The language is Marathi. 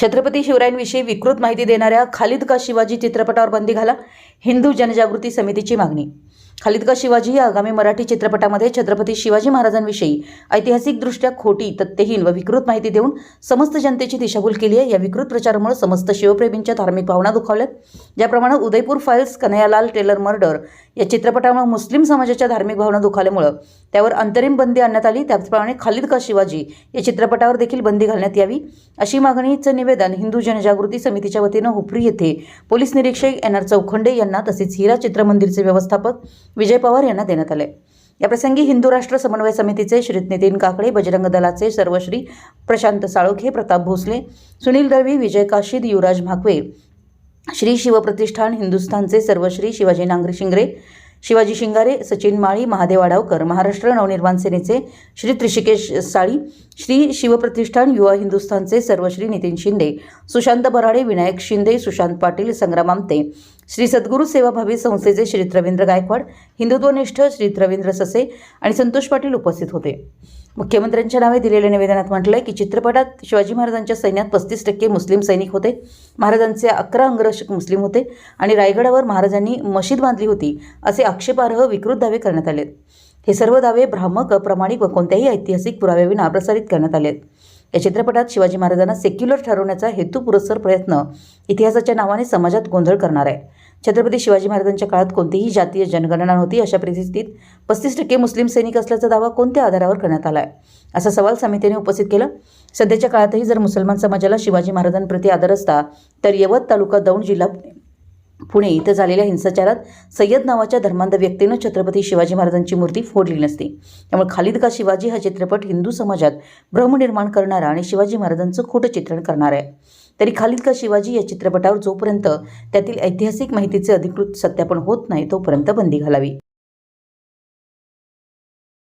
छत्रपती शिवरायांविषयी विकृत माहिती देणाऱ्या खालिद का शिवाजी चित्रपटावर बंदी घाला हिंदू जनजागृती समितीची मागणी खालिद का शिवाजी या आगामी मराठी चित्रपटामध्ये छत्रपती शिवाजी महाराजांविषयी ऐतिहासिकदृष्ट्या खोटी तथ्यहीन व विकृत माहिती देऊन समस्त जनतेची दिशाभूल केली आहे. या विकृत प्रचारामुळे समस्त शिवप्रेमींच्या धार्मिक भावना दुखावल्यात. ज्याप्रमाणे Udaipur files Kanhaiyalal tailor murder या चित्रपटामुळे मुस्लिम समाजाच्या धार्मिक भावना दुखावल्यामुळं त्यावर अंतरिम बंदी आणण्यात आली. त्याचप्रमाणे खालिद का शिवाजी या चित्रपटावर देखील बंदी घालण्यात यावी अशी मागणीचं निवेदन हिंदू जनजागृती समितीच्या वतीनं हुपरी येथे पोलीस निरीक्षक एन आर चौखंडे यांना तसेच हिरा चित्रमंदिरचे व्यवस्थापक विजय पवार यांना देण्यात आले याप्रसंगी हिंदू राष्ट्र समन्वय समितीचे श्री नितीन काकडे बजरंग दलाचे सर्वश्री प्रशांत साळोखे प्रताप भोसले सुनील दळवी विजय काशीद युवराज म्हाकवे श्री शिवप्रतिष्ठान हिंदुस्थानचे सर्वश्री शिवाजी नांगरे शिंगरे शिवाजी शिंगारे सचिन माळी महादेव आडावकर महाराष्ट्र नवनिर्माण सेनेचे श्री त्रिषिकेश साळी श्री शिवप्रतिष्ठान युवा हिंदुस्थानचे सर्वश्री नितीन शिंदे सुशांत बराडे विनायक शिंदे सुशांत पाटील संग्राम आमते श्री सद्गुरू सेवाभावी संस्थेचे श्री रवींद्र गायकवाड हिंदुत्वनिष्ठ श्री रवींद्र ससे आणि संतोष पाटील उपस्थित होते. मुख्यमंत्र्यांच्या नावे दिलेल्या निवेदनात म्हटलंय की चित्रपटात शिवाजी महाराजांच्या सैन्यात पस्तीस टक्के मुस्लिम सैनिक होते. महाराजांचे अकरा अंगरक्षक मुस्लिम होते आणि रायगडावर महाराजांनी मशीद बांधली होती असे आक्षेपार्ह विकृत दावे करण्यात आलेत. हे सर्व दावे भ्रामक अप्रामाणिक व कोणत्याही ऐतिहासिक पुराव्याविना प्रसारित करण्यात आले आहेत या चित्रपटात शिवाजी महाराजांना सेक्युलर ठरवण्याचा हेतुपुरस्सर प्रयत्न इतिहासाच्या नावाने समाजात गोंधळ करणार आहे. छत्रपती शिवाजी महाराजांच्या काळात कोणतीही जातीय जनगणना नव्हती अशा परिस्थितीत पस्तीस टक्के मुस्लिम सैनिक असल्याचा दावा कोणत्या आधारावर करण्यात आला आहे असा सवाल समितीने उपस्थित केला. सध्याच्या काळातही जर मुसलमान समाजाला शिवाजी महाराजांप्रती आदर असता तर यवत तालुका दौंड जिल्हा पुणे इथं झालेल्या हिंसाचारात सय्यद नावाच्या धर्मांध व्यक्तीनं छत्रपती शिवाजी महाराजांची मूर्ती फोडली नसती. त्यामुळे खालिद का शिवाजी हा चित्रपट हिंदू समाजात भ्रम निर्माण करणारा आणि शिवाजी महाराजांचं खोटं चित्रण करणार आहे. तरी खालिद का शिवाजी या चित्रपटावर जोपर्यंत त्यातील ऐतिहासिक माहितीचे अधिकृत सत्यापन होत नाही तोपर्यंत बंदी घालावी.